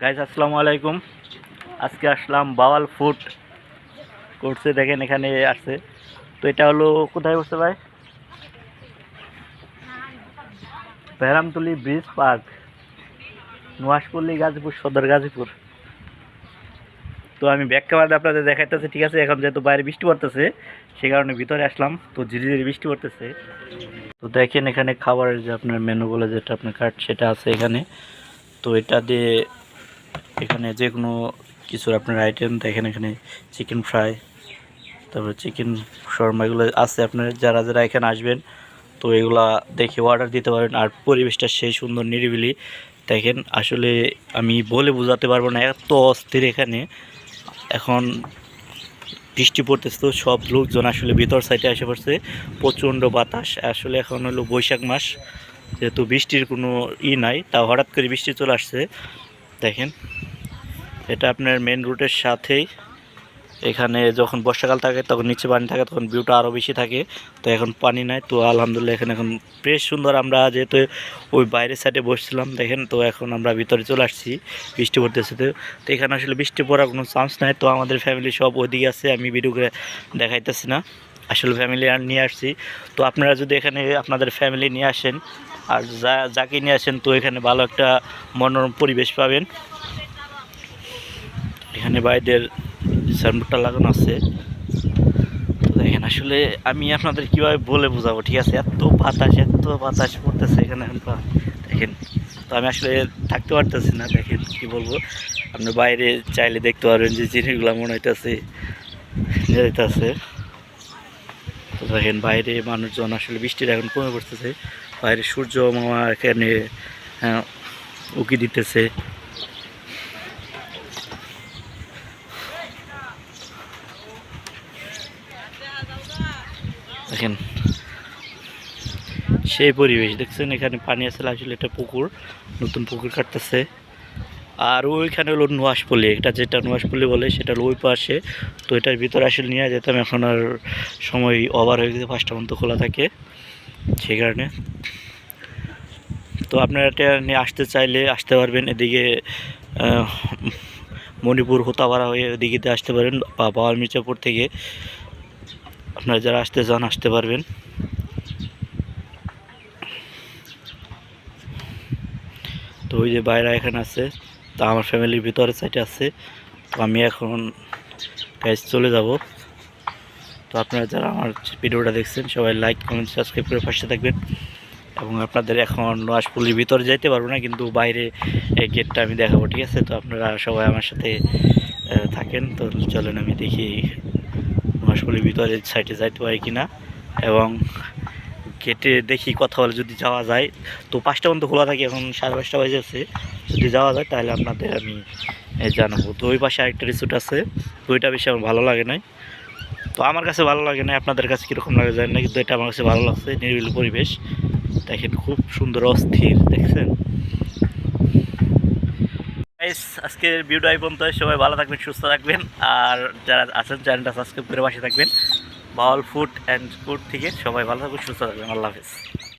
Guys আসসালামু আলাইকুম। আজকে আসলাম বাওয়াল ফুড করছে দেখেন এখানে আসছে তো এটা হলো কোথায় বসছে ভাই? বেহরামতুলি ব্রিজ পার্ক নোয়াশপল্লী গাজীপুর, সদর গাজীপুর। তো আমি ব্যাক ক্যামেরাতে আপনাদের দেখাইতেছি, ঠিক আছে? এখন যেহেতু বাইরে বৃষ্টি পড়তেছে, সে কারণে ভিতরে আসলাম। তো ঝিরি ঝিরি বৃষ্টি পড়তেছে। তো দেখেন এখানে খাবারের যে আপনার মেনুগুলো যেটা আপনার কার্ড সেটা আছে এখানে। তো এটা দিয়ে এখানে যে কোনো কিছুর আপনার আইটেম দেখেন এখানে চিকেন ফ্রাই তারপরে চিকেন শর্মা এগুলো আছে আপনার, যারা যারা এখানে আসবেন, তো এগুলা দেখে অর্ডার দিতে পারেন। আর পরিবেশটা সেই সুন্দর, নিরিবিলি। দেখেন, আসলে আমি বলে বোঝাতে পারব না, এত অস্থির এখানে। এখন বৃষ্টি পড়তেছে তো, সব লোকজন আসলে ভিতর সাইডে আসে পড়ছে। প্রচণ্ড বাতাস। আসলে এখন হলো বৈশাখ মাস, যেহেতু বৃষ্টির কোনো ই নাই তা হঠাৎ করে বৃষ্টি চলে আসছে। দেখেন এটা আপনার মেন রুটের সাথেই। এখানে যখন বর্ষাকাল থাকে, তখন নিচে পানি থাকে, তখন ভিউটা আরও বেশি থাকে। তো এখন পানি নাই, তো আলহামদুলিল্লাহ এখানে এখন বেশ সুন্দর আমরা যেহেতু ওই বাইরের সাইডে বসছিলাম, দেখেন তো এখন আমরা ভিতরে চলে আসছি, বৃষ্টি পড়তেছে তো। তো এখানে আসলে বৃষ্টি পড়ার কোনো চান্স নাই, তো আমাদের ফ্যামিলি সব ওইদিকে আছে, আমি ভিডিও করে দেখাইতেছি না। আসলে ফ্যামিলি নিয়ে আসছি। তো আপনারা যদি এখানে আপনাদের ফ্যামিলি নিয়ে আসেন, আর যা, যাকে নিয়ে আসেন, তো এখানে ভালো একটা মনোরম পরিবেশ পাবেন। এখানে বাইরের সাইনবোর্ডটা লাগানো আছে। দেখেন আসলে আমি আপনাদের কীভাবে বলে বোঝাবো ঠিক আছে? এত বাতাস এত বাতাস পড়তেছে এখানে এখন দেখেন। তো আমি আসলে থাকতে পারতেছি না দেখেন কি বলব। আপনি বাইরে চাইলে দেখতে পারবেন যে জিনিসগুলো মনে হইতেছে যেতেছে তো দেখেন বাইরে মানুষজন আসলে বৃষ্টির এখন কমে পড়তেছে। বাইরে সূর্য মামা এখানে হ্যাঁ, উকি দিতেছে। দেখেন। সেই পরিবেশ, দেখছেন? এখানে পানি আসলে আসলে এটা পুকুর, নতুন পুকুর কাটতেছে। আর ওইখানে হলো নোয়াশপল্লি, এটা যেটা নোয়াশপল্লি বলে সেটা ওই পাশে। তো এটার ভিতরে আসলে নিয়ে যেতাম, এখন আর সময় ওভার হয়ে গেছে, পাঁচটা পর্যন্ত খোলা থাকে, সেই কারণে। তো আপনারা এটা নিয়ে আসতে চাইলে আসতে পারবেন, এদিকে মণিপুর, হোতাপাড়া হয়ে এদিকে আসতে পারেন, বা পাওয়ার মির্জাপুর থেকে। আপনারা যারা আসতে চান, আসতে পারবেন। তো ওই যে বাইরে এখানে আছে, তা আমার ফ্যামিলির ভিতরে সাইডে আছে। তো আমি এখন গ্যাস চলে যাব। তো আপনারা যারা আমার ভিডিওটা দেখছেন, সবাই লাইক কমেন্ট সাবস্ক্রাইব করে পাশে থাকবেন। এবং আপনাদের এখন নোয়াশপল্লির ভিতরে যাইতে পারব না, কিন্তু বাইরে এই গেটটা আমি দেখাবো, ঠিক আছে? তো আপনারা সবাই আমার সাথে থাকেন। তো চলেন, আমি দেখি নোয়াশপল্লির ভিতরে সাইডে যাইতে পারি কিনা এবং গেটে দেখি কথা বলে যদি যাওয়া যায়। তো পাঁচটা পর্যন্ত খোলা থাকে, এখন সাড়ে পাঁচটা বাজে আছে যদি যাওয়া যায় তাহলে আপনাদের আমি জানাব। তো ওই পাশে আরেকটা রিসোর্ট আছে, তো ওইটা বেশি আমার ভালো লাগে নাই। তো আমার কাছে ভালো লাগে না আপনাদের কাছে কীরকম লাগে যায় না, কিন্তু এটা আমার কাছে ভালো লাগছে, নিরিবিলি পরিবেশ। দেখেন খুব সুন্দর, অস্থির, দেখছেন? আজকের ভিডিও এই পর্যন্ত সবাই ভালো থাকবেন, সুস্থ থাকবেন। আর যারা আছেন, চ্যানেলটা সাবস্ক্রাইব করে পাশে থাকবেন। বাউল ফুড অ্যান্ড ফুড থেকে সবাই ভালো থাকবেন সুস্থ থাকবেন। আল্লাহ হাফিজ।